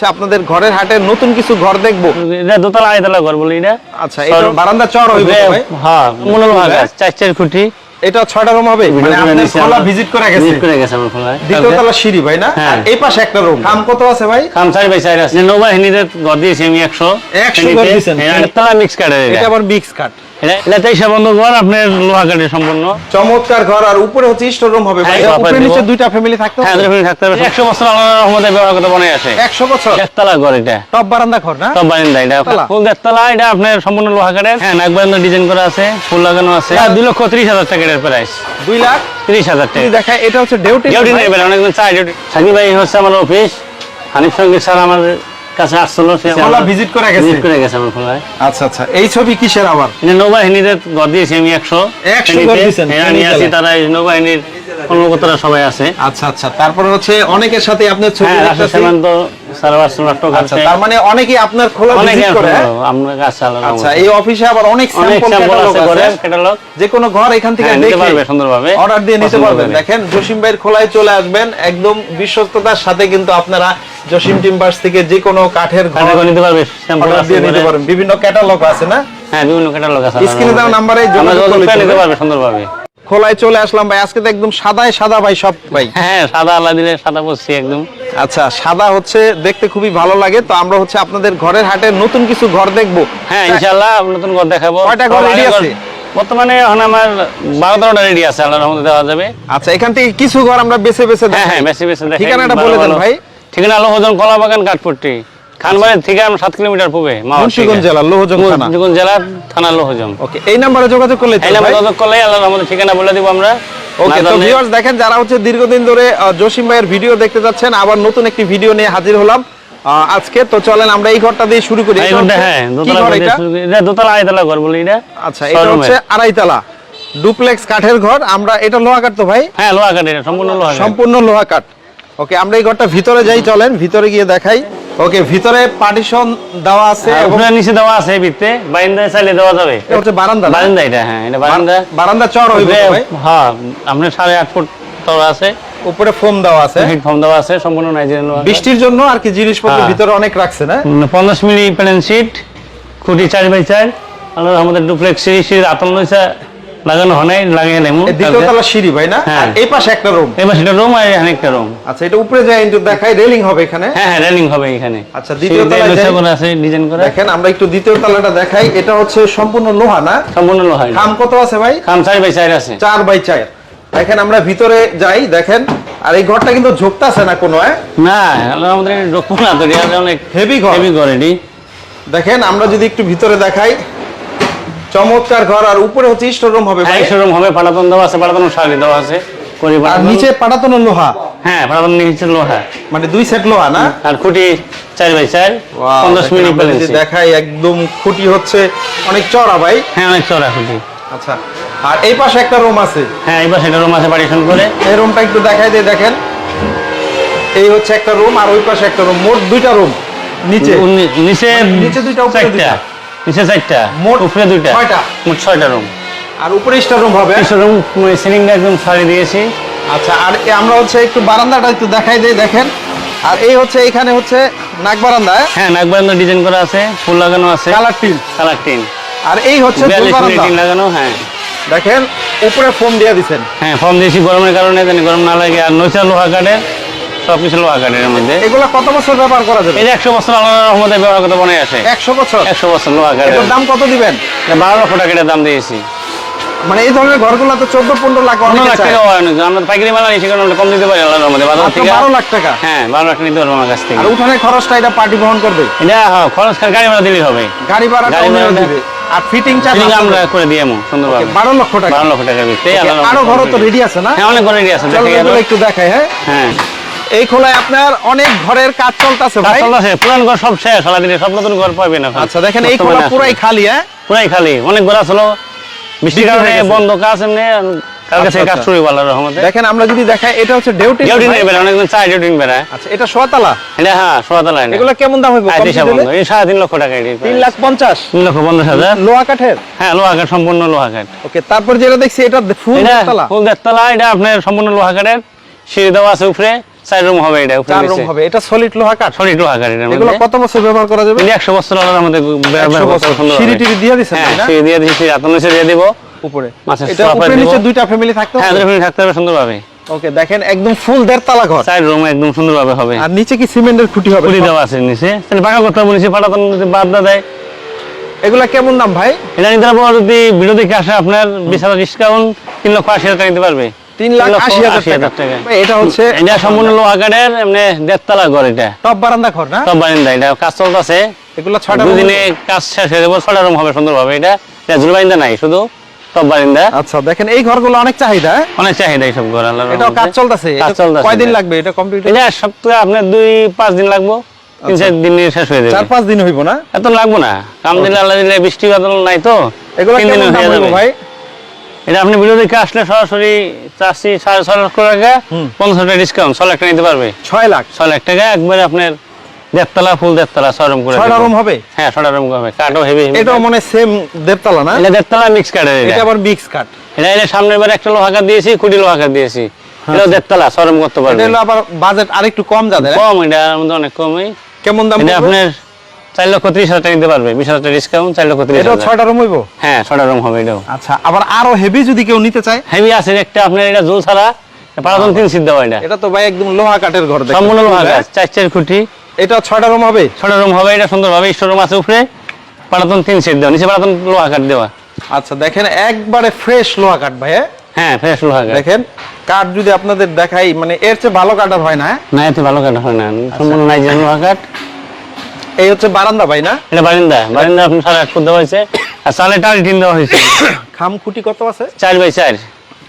আচ্ছা, আপনাদের ঘরের হাটে নতুন কিছু ঘর দেখব? এটা দোতলা আড়াইতলা ঘর বলি এটা। আচ্ছা এটা বারান্দা চড় হইবে হ্যাঁ মনে হয়। চার চার খুঁটি। এটা ছয়টা রুম হবে? মানে আপনি খোলা ভিজিট করে গেছে। ভিজিট করে গেছে আমার খোলায় দ্বিতীয় তলা সিঁড়ি ভাই না? হ্যাঁ। আর এই পাশে একটা রুম। কত আছে ভাই? কাম চারি বাই চারি আছে। নৌবাহিনীতে ঘর দিয়েছি আমি একশো। 100 ঘর দিয়েছেন? তলা মিক্স এটা আবার মিক্স কাট এটা- এটা তেইশে বন্ধ ঘর আপনার লোহা কাঠের সম্পূর্ণ। চমৎকার ঘর আর উপরে হচ্ছে স্টোর রুম হবে। হ্যাঁ, উপরে নিচে দুইটা ফ্যামিলি থাকতে হ্যাঁ দুটো থাকতে হবে। একশো বছর আল্লাহ রহমতে ব্যবহার করতে বনে আসে 100 বছর। একতলা ঘর এটা। টপ বারান্দা ঘর না? সব বারিন্দা এটা ফুল দেড়তলা এটা আপনার সম্পূর্ণ লোহা কাঠের হ্যাঁ নাক বারান্দা ডিজাইন করা আছে ফুল লাগানো আছে। আর দুই লক্ষ ত্রিশ হাজার টাকা এটার প্রাইস 2 লাখ? ত্রিশ হাজার টাকা। দেখায় এটা হচ্ছে ডিউটি ডিউটি নেই বেলা চাই ডিউটি সাকিব ভাই হচ্ছে আমার অফিস হানিফ সংগীত স্যার আমার কাছে আসছিল সে খোলা ভিজিট করে গেছে ভিজিট করে গেছে আমার খোলায় আচ্ছা আচ্ছা এই ছবি কিসের আবার এটা নৌবাহিনীতে ঘর দিয়েছি আমি একশো 100 ঘর দিয়েছেন, হ্যাঁ নিয়ে আসি। তারা এই নৌবাহিনীর কর্মকর্তারা সবাই আছে আচ্ছা আচ্ছা তারপরে হচ্ছে অনেকের সাথে আপনার ছবি হ্যাঁ রাশেদ দেখতেছি। সীমান্ত স্যার আচ্ছা তার মানে অনেকেই আপনার খোলা ভিজিট করে। হ্যাঁ? কাছে আচ্ছা এই অফিসে আবার অনেক অনেক স্যাম্পল স্যাম্পল ক্যাটালগ আছে ক্যাটালগ যে কোনো ঘর এখান থেকে হ্যাঁ দেখে পারবে সুন্দরভাবে। অর্ডার দিয়ে নিতে পারবেন। দেখেন জসিম ভাইয়ের খোলায় চলে আসবেন। একদম বিশ্বস্ততার সাথে কিন্তু আপনারা জসিম টিম্বার্স থেকে যে কোনো কাঠের ঘর নিতে পারবে স্যাম্পল দিয়ে নিতে পারেন বিভিন্ন ক্যাটালগ আছে না? হ্যাঁ বিভিন্ন ক্যাটালগ আছে স্ক্রিনে দেওয়া নাম্বারে যোগাযোগ করে নিতে। পারবে সুন্দরভাবে। খোলায় চলে আসলাম ভাই। আজকে তো একদম সাদায় সাদা ভাই সব ভাই। হ্যাঁ সাদা আলা দিলে সাদা বসছি একদম। আচ্ছা সাদা হচ্ছে দেখতে খুবই ভালো লাগে। তো আমরা হচ্ছে আপনাদের ঘরের হাটে নতুন কিছু ঘর দেখব। হ্যাঁ ইনশাআল্লাহ নতুন ঘর দেখাবো। কয়টা ঘর আগে আছে? বর্তমানে এখন আমার বারো তেরোটা রেডি আছে আল্লাহর রহমতে দেওয়া যাবে। আচ্ছা এখান থেকে কিছু ঘর আমরা বেছে বেছে হ্যাঁ। হ্যাঁ বেশি দেখাই। ঠিকানাটা বলে দেন ভাই। ঠিকানা লোহজন কলাবাগান কাঠপট্টি। খানবাড়ির থেকে আমরা সাত কিলোমিটার পূবে মুন্সিগঞ্জ জেলার লোহজং থানা। মুন্সিগঞ্জ থানা লোহজং। ওকে এই নাম্বারে যোগাযোগ করলে এই নাম্বার যোগাযোগ করলে আল্লাহর ঠিকানা বলে দিব আমরা। ওকে তো ভিউয়ার্স দেখেন যারা হচ্ছে দীর্ঘদিন ধরে জসিম ভাইয়ের ভিডিও দেখতে যাচ্ছেন আবার নতুন একটি ভিডিও নিয়ে হাজির হলাম আজকে। তো চলেন আমরা এই ঘরটা দিয়ে শুরু করি। হ্যাঁ দোতলা আড়াইতলা ঘর বলি এটা? আচ্ছা এটা হচ্ছে। আড়াইতলা। ডুপ্লেক্স কাঠের ঘর। আমরা এটা লোহা কাঠ তো ভাই? হ্যাঁ লোহা কাঠ এটা সম্পূর্ণ লোহা সম্পূর্ণ লোহা কাঠ ওকে আমরা এই ঘরটা ভিতরে যাই চলেন ভিতরে গিয়ে দেখাই। ওকে ভিতরে পার্টিশন দেওয়া আছে এবং উপরে নিচে দেওয়া আছে এই ভিত্তে বারিন্দায় চাইলে দেওয়া যাবে। এটা হচ্ছে বারান্দা? বারান্দা এটা হ্যাঁ এটা বারান্দা। বারান্দা চড় হইবে ভাই হ্যাঁ আপনার সাড়ে আট ফুট তলা আছে। উপরে ফোম দেওয়া আছে। ফর্ম দেওয়া আছে সম্পূর্ণ নাইজেরিয়ান। বৃষ্টির জন্য আর কি জিনিসপত্র হ্যাঁ। ভিতরে অনেক রাখছে না? উম, পঞ্চাশ মিলি প্যানেল শিট খুঁটি চার বাই চার। আমাদের ডুপ্লেক্স সিঁড়ি আতল নইসা লাগানো হয় নাই লাগিয়ে নেমু। এই দ্বিতীয় তলা সিঁড়ি ভাই না? হ্যাঁ। আর এই পাশে একটা রুম এবার সেটা রুম আর এখানে একটা রুম আচ্ছা এটা উপরে যাই একটু দেখাই রেলিং হবে এখানে? হ্যাঁ হ্যাঁ রেলিং হবে এখানে। আচ্ছা, দ্বিতীয় তলায় করা আছে ডিজাইন করা। দেখেন আমরা একটু দ্বিতীয় তলাটা দেখাই। এটা হচ্ছে সম্পূর্ণ লোহা না? সম্পূর্ণ লোহা খাম কত আছে ভাই? খাম চার বাই চার আছে। চার বাই চার। দেখেন আমরা ভিতরে যাই দেখেন। আর এই ঘরটা কিন্তু ঝোঁকতাছে না কোনো হ্যাঁ? না আমাদের ঢুকবো না তো অনেক হেভি ঘর। হেভি ঘর এটি। দেখেন আমরা যদি একটু ভিতরে দেখাই। চমৎকার ঘর আর উপরে হচ্ছে স্টোর রুম হবে ভাই। হ্যাঁ শোরুম হবে পাটাতন দেওয়া আছে পাটাতন শাড়ি দেওয়া আছে আর নিচে পাটাতন লোহা? হ্যাঁ পাটাতন নিচে লোহা। মানে দুই সেট লোহা না? আর খুঁটি চার বাই চার পঞ্চাশ মিনিট ব্যালেন্স দেখাই একদম খুঁটি হচ্ছে অনেক চড়া ভাই। হ্যাঁ অনেক চড়া খুঁটি। আচ্ছা আর এই পাশে একটা রুম আছে। হ্যাঁ এই পাশে সেটা রুম আছে পার্টিশন করে। এই রুমটা একটু দেখাই দিয়ে দেখেন। এই হচ্ছে একটা রুম আর ওই পাশে একটা রুম মোট দুইটা রুম নিচে। নিচে নিচে দুইটা, উপরে দুইটা। নিচে চারটা মোট উপরে দুইটা। ছয়টা। মোট ছয়টা রুম আর উপরে স্টার রুম হবে? কিছু রুম সিলিংটা একদম সারি দিয়েছি। আচ্ছা আর আমরা হচ্ছে একটু বারান্দাটা একটু দেখাই দিই দেখেন। আর এই হচ্ছে এখানে হচ্ছে নাক বারান্দা হ্যাঁ? নাক বারান্দা ডিজাইন করা আছে ফুল লাগানো আছে। Colour tin. Colour tin. আর এই হচ্ছে দুই বারান্দা। টিন লাগানো হ্যাঁ। দেখেন উপরে ফোম দিয়ে দিছেন। হ্যাঁ ফর্ম দিয়েছি গরমের কারণে জানি গরম না লাগে। আর নৈচা লোহা কাঠের সব লোহা কাঠের মধ্যে। এগুলো কত বছর ব্যবহার করা যাবে? একশো বছর আল্লাহ রহমতে ব্যবহার করতে বনে আসে। একশো বছর? একশো বছর লোহা কাঠের দাম কত দিবেন? বারো লক্ষ টাকা দাম দিয়েছি। মানে এই ধরনের ঘরগুলো তো চোদ্দ পনেরো লাখ পনেরো লাখ টাকা আমরা পাইকারি মাল আনি সেখানে কম দিতে পারি আল্লাহর রহমতে। বাজার থেকে বারো লাখ টাকা? হ্যাঁ বারো লাখ নিতে পারব আমার কাছ থেকে। আর উঠানের খরচটা এটা পার্টি বহন করবে? এটা হ্যাঁ, খরচ গাড়ি ভাড়া দিলেই হবে। গাড়ি ভাড়া গাড়ি উনিও দিবে। আর ফিটিং চার্জ আমরা করে দিয়ে সুন্দরভাবে। বারো লক্ষ টাকা। বারো লক্ষ টাকার ভিতরে Okay, আল্লাহর আরও ঘর তো রেডি আছে না? হ্যাঁ অনেক ঘর রেডি আছে। একটু দেখাই হ্যাঁ? হ্যাঁ। এই খোলায় আপনার অনেক ঘরের কাজ চলতেছে ভাই। চলতেছে পুরান ঘর সব শেষ সারা দিনে সব নতুন ঘর পাবেন এখন। আচ্ছা দেখেন এই খোলা পুরাই খালি হ্যাঁ? পুরাই খালি অনেক ঘর আসলো বৃষ্টির কারণে বন্ধ কাজ এমনি কালকে থেকে কাজ। শুরু আল্লাহর রহমতে। দেখেন আমরা যদি দেখাই এটা হচ্ছে ডিউটি ডিউটিন বেড়া অনেকদিন চাই ডিউটিন বেড়া আচ্ছা এটা সোয়াতলা? এটা হ্যাঁ সোয়াতলা এগুলো কেমন দাম হবে এই লক্ষ টাকা এটি। লাখ লক্ষ হাজার। লোহা কাঠের? হ্যাঁ লোহা কাঠ সম্পূর্ণ লোহা কাঠ। ওকে তারপর যেটা দেখছি এটা ফুল এটা তলা ফুল দেড়তলা এটা আপনার সম্পূর্ণ লোহা কাঠের। সিঁড়ি দেওয়া আছে উপরে। চার রুম হবে এটা চার রুম হবে। এটা সলিড লোহা কাঠ? সলিড লোহা কাঠ এগুলো কত বছর ব্যবহার করা যাবে? এটা একশো বছর আলাদা আমাদের 100 বছর। সিঁড়ি টিড়ি দিয়ে দিছেন, হ্যাঁ তাই না? সিঁড়ি দিয়ে নিচে দিয়ে দিব। উপরে। এটা উপরে নিচে দুইটা ফ্যামিলি থাকতে হ্যাঁ হবে? দুটো থাকতে হবে সুন্দরভাবে। ওকে দেখেন একদম ফুল দেড় তালা ঘর। চার রুম একদম সুন্দরভাবে হবে। আর নিচে কি সিমেন্টের খুঁটি হবে? পুরি দেওয়া আছে নিচে। তাহলে পাকা করতে হবে নিচে পাটাতন যদি বাদ না দেয়। এগুলা কেমন দাম ভাই? এটা নিতে পারব যদি ভিডিও দেখে আসে আপনার বিশ হাজার ডিসকাউন্ট তিন লক্ষ আশি হাজার টাকা নিতে পারবে। তিন লাখ আশি হাজার টাকা। টাকা। এটা হচ্ছে এটা সম্পূর্ণ লোহা কাঠের এমনি দেড়তলা ঘর এটা। টপ বারান্দা ঘর না? সব বারিন্দা এটা কাজ চলতেছে। এগুলা ছয়টা দুদিনে কাজ শেষ হয়ে যাব ছটা রুম হবে সুন্দরভাবে এটা। এটা বারিন্দা নাই শুধু টপ বারিন্দা। আচ্ছা দেখেন এই ঘরগুলো অনেক চাহিদা? অনেক চাহিদা এইসব ঘর আল্লাহর এটাও কাজ চলতেছে কাজ এটা চলতেছে কয়দিন লাগবে? এটা কমপ্লিট এটা সপ্তাহে আপনার দুই পাঁচ দিন লাগবো। তিন চার দিন শেষ হয়ে চার যাবে পাঁচ দিন হইব না? এত লাগবো না। কাম দিলে আল্লাহ দিলে বৃষ্টি বাদল নাই তো। এগুলো। ভাই? এটা আপনি ভিডিও দেখে আসলে সরাসরি চাষি সাড়ে ছয় লক্ষ টাকা পঞ্চাশ টাকা ডিসকাউন্ট ছয় লাখ টাকা নিতে পারবে। ছয় লাখ? ছয় লাখ টাকা একবারে আপনার দেড়তলা ফুল দেড়তলা ছয় রুম করে ছয়টা দেবো। রুম হবে? হ্যাঁ ছয়টা রুম হবে কাঠও হেভি এটাও মনে সেম দেড়তলা না? এটা দেড়তলা মিক্স কাঠের এটা। এটা আবার মিক্স কাঠ এটা এটা সামনের বার একটা লোহাকার দিয়েছি কুড়ি লোহাকার দিয়েছি। এটাও দেড়তলা ছয় রুম করতে পারবে। হলো আবার বাজেট আরেকটু কম যাদের হ্যাঁ? কম এটা আমাদের অনেক কমই। কেমন দাম এটা আপনার চার লক্ষ ত্রিশ হাজার টাকা নিতে পারবে বিশ হাজার টাকা ডিসকাউন্ট চার লক্ষ ত্রিশ হাজার। ছয়টা রুম হইব? হ্যাঁ ছটা রুম হবে এটাও। আচ্ছা আবার আরও হেভি যদি কেউ নিতে চায়? হেভি আছে একটা আপনার এটা জোল ছাড়া পারাদন তিন সিদ্ধ হয় এটা। এটা তো ভাই একদম লোহা কাঠের ঘর। সম্পূর্ণ লোহা হ্যাঁ? গাছ চার চার খুঁটি। এটা ছয়টা রুম হবে? ছটা রুম হবে এটা সুন্দরভাবে স্টোর রুম আছে উপরে। পারাতন তিন দেওয়া নিচে পারাতন লোহা কাঠ দেওয়া। আচ্ছা দেখেন একবারে ফ্রেশ লোহা কাঠ ভাই হ্যাঁ? হ্যাঁ ফ্রেশ লোহা কাঠ। দেখেন কাঠ যদি আপনাদের দেখাই মানে এর চেয়ে ভালো কাঠ হয় না হ্যাঁ? না এত ভালো কাঠ হয় না সম্পূর্ণ নাইজেরিয়ান লোহা কাঠ। এই হচ্ছে বারান্দা ভাই না? এটা বারিন্দা। বারিন্দা আপনি সাড়ে আট ফুট দেওয়া হয়েছে আর চালে টালি টিন দেওয়া হয়েছে। খাম খুঁটি কত আছে? চার বাই চার।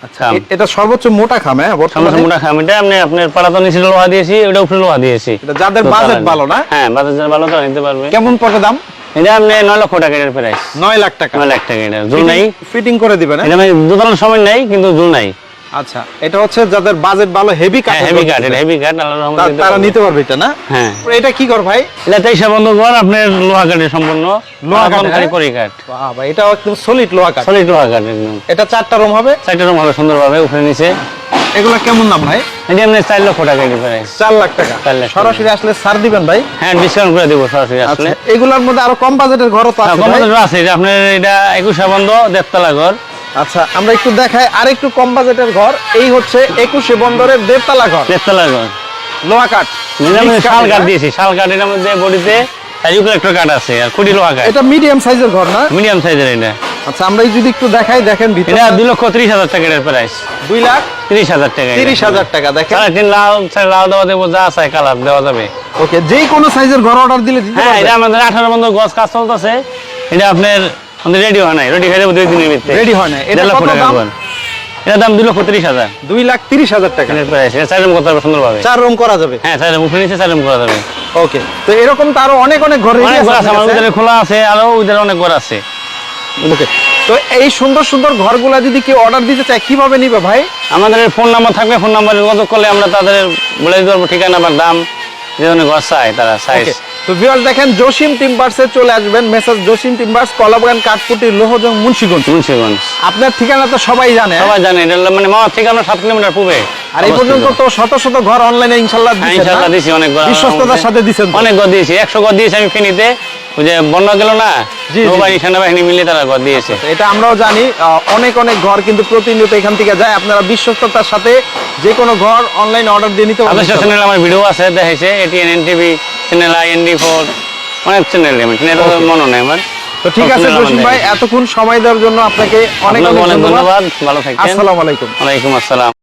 আচ্ছা এটা সর্বোচ্চ মোটা খাম হ্যাঁ বর্তমানে? মোটা খাম। এটা আপনি আপনার নিচে লোহা দিয়েছি ওটা উপরে লোহা দিয়েছি। এটা যাদের বাজেট ভালো না? হ্যাঁ বাজেট ভালো তারা নিতে পারবে। কেমন পড়বে দাম? এটা আপনি নয় লক্ষ টাকা এটার প্রাইস নয় লাখ টাকা। নয় লাখ টাকা এটা। জুল নাই। ফিটিং করে দিবেন হ্যাঁ? এটা আমি দোকানের সময় নাই কিন্তু জুল নাই। আচ্ছা এটা হচ্ছে যাদের বাজেট ভালো হেভি কাঠ হেভি কাঠ এটা হেভি কাঠ তারা নিতে পারবে এটা না? হ্যাঁ। এটা কি কর ভাই? এটা তেইশে বন্ধ ঘর আপনার লোহা কাঠের সম্পূর্ণ। লোহা কাঠের, খালি হ্যাঁ? করি কাঠ। বাহ ভাই এটাও একদম সলিড লোহা কাঠ। সলিড লোহা কাঠ একদম। এটা চারটা রুম হবে? চারটে রুম হবে সুন্দরভাবে উপরে নিচে। এগুলো কেমন দাম ভাই? এটা আপনি চার লক্ষ টাকা এটি চার লাখ টাকা। সরাসরি আসলে ছাড় দিবেন ভাই? হ্যাঁ ডিসকাউন্ট করে দেবো সরাসরি আসলে। আচ্ছা এগুলোর মধ্যে আরও কম বাজেটের ঘরও তো হ্যাঁ, আছে কম আছে। আপনার এটা একুশে বন্ধ দেড়তলা ঘর। আচ্ছা আমরা একটু দেখাই আরেকটু কম বাজেটের ঘর। এই হচ্ছে একুশে বন্দরের দেড়তলা ঘর। দেড়তলা ঘর। লোহা কাঠ শাল কাঠ, দিয়েছি। শাল কাঠ এটার মধ্যে বডিতে কাঠ আছে আর লোহা কাঠ। এটা মিডিয়াম সাইজের ঘর না? মিডিয়াম সাইজের এটা। আচ্ছা আমরা যদি একটু দেখাই দেখেন এটা ভিতরে লক্ষ ত্রিশ হাজার টাকা প্রাইস লাখ হাজার টাকা এটা। তিরিশ হাজার টাকা দেখেন। সাড়ে তিন লাল সাড়ে লাল দেওয়া দেবো যা চাই কালার দেওয়া যাবে। ওকে যেই কোনো সাইজের ঘর অর্ডার দিলে দিতে হ্যাঁ এটা আমাদের আঠারো বন্ধ গছ কাজ চলতেছে। এটা আপনার আমাদের রেডি হয় নাই। রেডি হয়ে যাব দুই দিনের ভিতরে। Ready হয় নাই। এটা কত দাম? এটার দাম দুই লক্ষ তিরিশ হাজার। দুই লাখ তিরিশ হাজার টাকা। প্রাইস এটা চার রুম করতে হবে সুন্দরভাবে? চার রুম করা যাবে। হ্যাঁ চার রুম উপরে নিচে চার রুম করা যাবে। ওকে তো এরকম তো আরও অনেক অনেক ঘর অনেক ঘর আছে খোলা আছে আরও ওদের অনেক ঘর আছে। ওকে তো এই সুন্দর সুন্দর ঘরগুলা যদি কেউ অর্ডার দিতে চায় কীভাবে নিবে ভাই? আমাদের ফোন নাম্বার থাকবে ফোন নাম্বারে যোগাযোগ করলে আমরা তাদের বলে দিতে পারব ঠিকানা বা দাম যে ধরনের ঘর চাই তারা সাইজ তো ভিউয়ার দেখেন জসিম টিম্বার্সে চলে আসবেন। Message Jasim Timbers Kalabagan Kathputi Lohajang Munshiganj. Munshiganj. আপনার ঠিকানা তো সবাই জানে। সবাই জানে এটা মানে মামার থেকে আমরা সাত কিলোমিটার পূবে। আর এই পর্যন্ত তো শত শত ঘর অনলাইনে ইনশাল্লাহ হ্যাঁ, দিচ্ছেন ইনশাআল্লাহ দিছি অনেক ঘর। বিশ্বস্ততার সাথে দিচ্ছেন তো? অনেক ঘর দিয়েছি একশো ঘর দিয়েছি আমি ফেনীতে। ওই যে বন্যা গেল না জি, জি। নৌবাহিনী সেনাবাহিনী মিলে তারা ঘর দিয়েছে। এটা আমরাও জানি অনেক অনেক ঘর কিন্তু প্রতিনিয়ত এখান থেকে যায়। আপনারা বিশ্বস্ততার সাথে যে কোনো ঘর অনলাইন অর্ডার দিয়ে নিতে পারবেন চ্যানেল আমার ভিডিও আছে দেখাইছে ATN N TV channel I N D four অনেক চ্যানেল আমি। চ্যানেল মনে নেই আমার। তো ঠিক আছে জসিম ভাই এতক্ষণ সময় দেওয়ার জন্য আপনাকে অনেক অনেক ধন্যবাদ। ভালো থাকবেন। আসসালামু আলাইকুম। ওয়ালাইকুম আসসালাম।